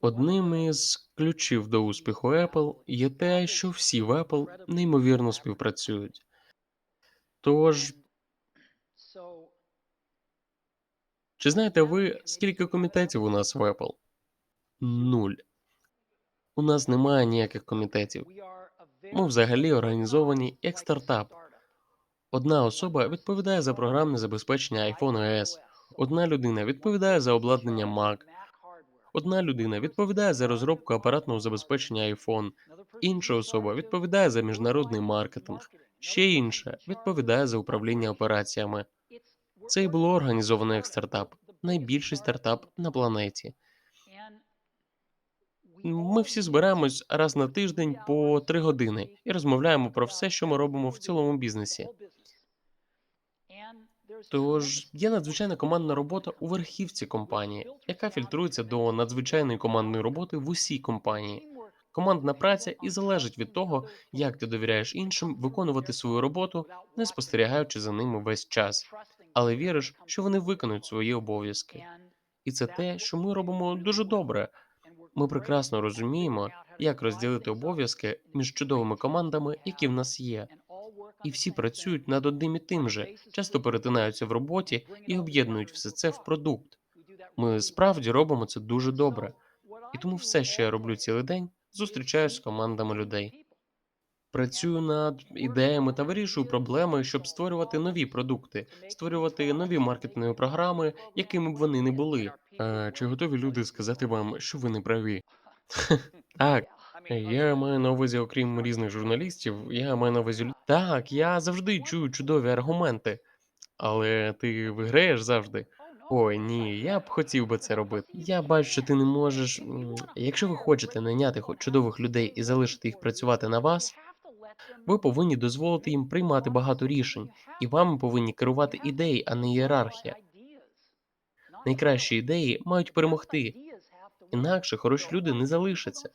Одним із ключів до успіху Apple є те, що всі в Apple неймовірно співпрацюють. Тож, чи знаєте ви, скільки комітетів у нас в Apple? Нуль. У нас немає ніяких комітетів. Ми взагалі організовані як стартап. Одна особа відповідає за програмне забезпечення iPhone OS, одна людина відповідає за обладнання Mac, одна людина відповідає за розробку апаратного забезпечення iPhone, інша особа відповідає за міжнародний маркетинг, ще інша відповідає за управління операціями. Це і було організовано як стартап, найбільший стартап на планеті. Ми всі збираємось раз на тиждень по три години і розмовляємо про все, що ми робимо в цілому бізнесі. Тож є надзвичайна командна робота у верхівці компанії, яка фільтрується до надзвичайної командної роботи в усій компанії. Командна праця і залежить від того, як ти довіряєш іншим виконувати свою роботу, не спостерігаючи за ними весь час, але віриш, що вони виконують свої обов'язки. І це те, що ми робимо дуже добре. Ми прекрасно розуміємо, як розділити обов'язки між чудовими командами, які в нас є. І всі працюють над одним і тим же, часто перетинаються в роботі і об'єднують все це в продукт. Ми справді робимо це дуже добре, і тому все, що я роблю цілий день, зустрічаюсь з командами людей. Працюю над ідеями та вирішую проблеми, щоб створювати нові продукти, створювати нові маркетингові програми, якими б вони не були. А, чи готові люди сказати вам, що ви не праві? Так, я маю на увазі, окрім різних журналістів, я маю на увазі. Так, я завжди чую чудові аргументи, але ти виграєш завжди. Ой, ні, я б хотів би це робити. Я бачу, що ти не можеш. Якщо ви хочете найняти чудових людей і залишити їх працювати на вас, ви повинні дозволити їм приймати багато рішень, і вами повинні керувати ідеї, а не ієрархія. Найкращі ідеї мають перемогти, інакше хороші люди не залишаться.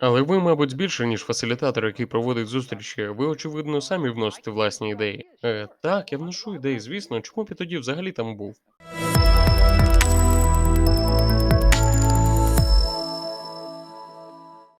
Але ви, мабуть, більше, ніж фасилітатор, який проводить зустрічі, ви, очевидно, самі вносите власні ідеї. Е, так, я вношу ідеї, звісно, чому б я тоді взагалі там був?